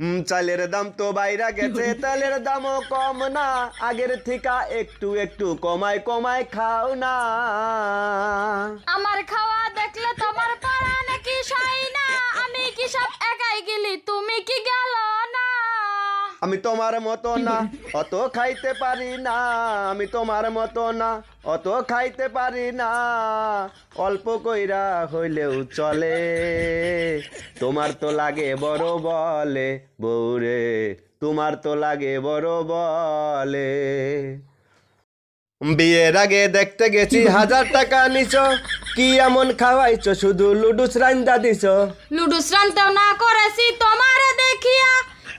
চালের দাম তো বাইরা গেছে তেলের দামও কম না। আগের থিকা একটু একটু কমায় কমায় খাও না। আমার খাওয়া দেখলে তোমার পাড়া নাকি সাই না। আমি কি সব একাই গেলি? না আমি তোমার মতো না, অত খাইতে পারি না। আমি তোমার মতো না, অত খাইতে পারি না। অল্প কইরা হইলেও চলে। তোমার তো লাগে বড় বলে, বউরে, তোমার তো লাগে বড় বলে। বিয়ের আগে দেখতে গেছি হাজার টাকা নিছো, কি এমন খাওয়াইছো, শুধু লুডুস রান্দা দিছো। লুডুস শ্রান্তেও না করেছি, তোমারে দেখিয়া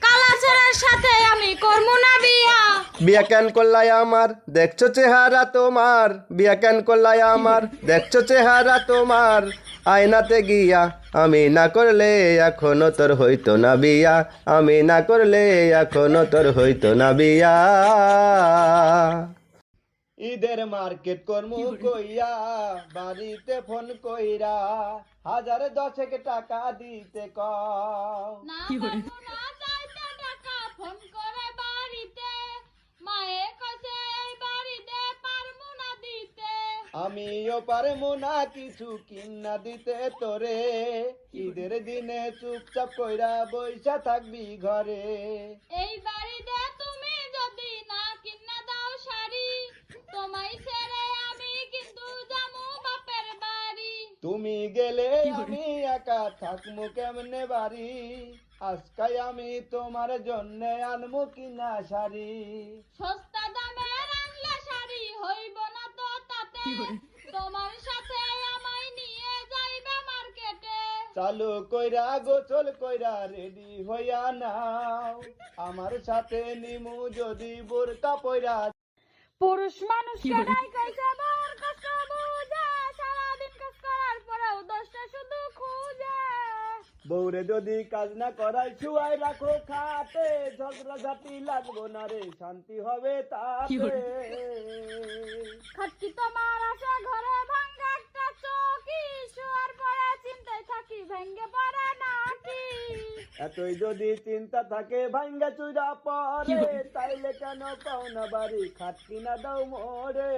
কালাচরের সাথে আমি করমু না বিয়া। বিয়া কেন করলাই আমার? দেখছ চেহারা তোমার। বিয়া কেন করলাই আমার? দেখছ চেহারা তোমার। আয়নাতে গিয়া আমি না করলে এখনও তোর হইতো না বিয়া। আমি না করলে এখনও তোর হইতো না বিয়া। ঈদের মার্কেট কর্মু কইয়া বাড়িতে ফোন কইরা হাজার দশেক টাকা দিতে কও। না পারব না যাইতে টাকা ফোন করে বাড়িতে মায়ে এই বাড়িতে পারব না দিতে। আমিও পারব না কিছু কিনা দিতে তোরে। ঈদের দিনে চুপচাপ কইরা বইসা থাকবি ঘরে। এই বাড়িতে তুমি যদি না কিনা দাও শাড়ি তোমায় ছেড়ে আমি কিন্তু যামু বাপের বাড়ি। তুমি গেলে আমি একা থাকব কেমনে বাড়ি? আজকাই আমি তোমার জন্য আনব কিনা শাড়ি? সস্তা দামে আনলে শাড়ি হইব না তো তাতে। তোমার সাথে আমায় নিয়ে যাইবে মার্কেটে। চালু কইরা গোসল কইরা রেডি হইয়া নাও। আমার সাথে নিমু যদি বোরকা পইরা পুরুষ মানুষ কইছে বার বউরে যদি কাজ না করাই শুয়াই রাখো খাতে ঝগড়া ঝাঁটি লাগবো না রে শান্তি হবে তাতে। খাটকি তোমার আছে ঘরে ভাঙ্গা একটা চৌকি। শোয়ার পরে চিন্তায় থাকি ভেঙ্গে পড়ে নাকি? এতই যদি চিন্তা থাকে ভাঙ্গা চুরা পরে তাইলে কেন পাও না বাড়ি? খাটকি না দাও মোরে।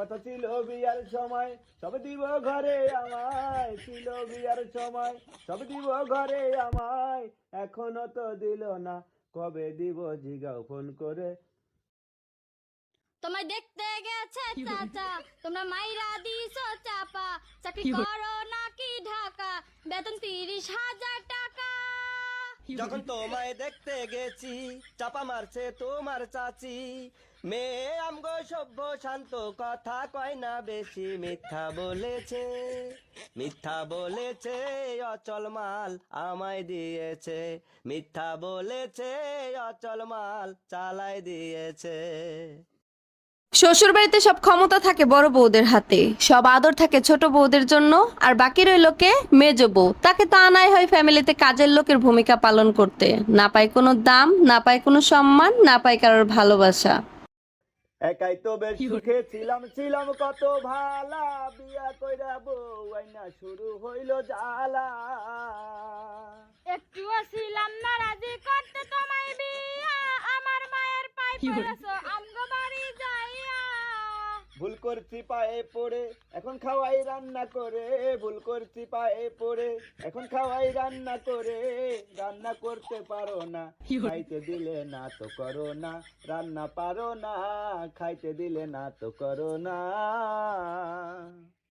কত ছিল বিয়ার সময় সব দিব ঘরে আমায়। ছিল বিয়ার সময় সব দিব ঘরে আমায়। এখনও তো দিল না কবে দিব জিগাও ফোন করে। তোমায় দেখতে গেছে চাচা তোমরা মাইরা দিছো চাপা। চাকরি করো নাকি ঢাকা বেতন তিরিশ হাজার টাকা যখন তোমায় দেখতে গেছি চাপা মারছে তোমার চাচি। মেয়ে আমগো সভ্য শান্ত কথা কয় না বেশি। মিথ্যা বলেছে মিথ্যা বলেছে অচল মাল আমায় দিয়েছে। মিথ্যা বলেছে অচল মাল চালাই দিয়েছে। শ্বশুর বাড়িতে সব ক্ষমতা থাকে বড় বউদের হাতে। সব আদর থাকে ছোট বউদের জন্য আর বাকি রইল কে? মেজ বউ। তাকে তো আনাই হয় ফ্যামিলিতে কাজের লোকের ভূমিকা পালন করতে। না পায় কোনো দাম না পায় কোনো সম্মান না পায় কারোর ভালোবাসা। একাই তো বেশ সুখে ছিলাম ছিলাম কত ভালা। বিয়া কইরা বউ আইনা শুরু হইল জ্বালা। একটু ছিলাম না রাজি করতে তোমায় বিয়া। আমার মায়ের পাই পড়েছো ভুল করছি পায়ে পড়ে এখন খাওয়াই রান্না করে। ভুল করছি পায়ে পড়ে এখন খাওয়াই রান্না করে। রান্না করতে পারো না খাইতে দিলে না তো করো না। রান্না পারো না খাইতে দিলে না তো করো না।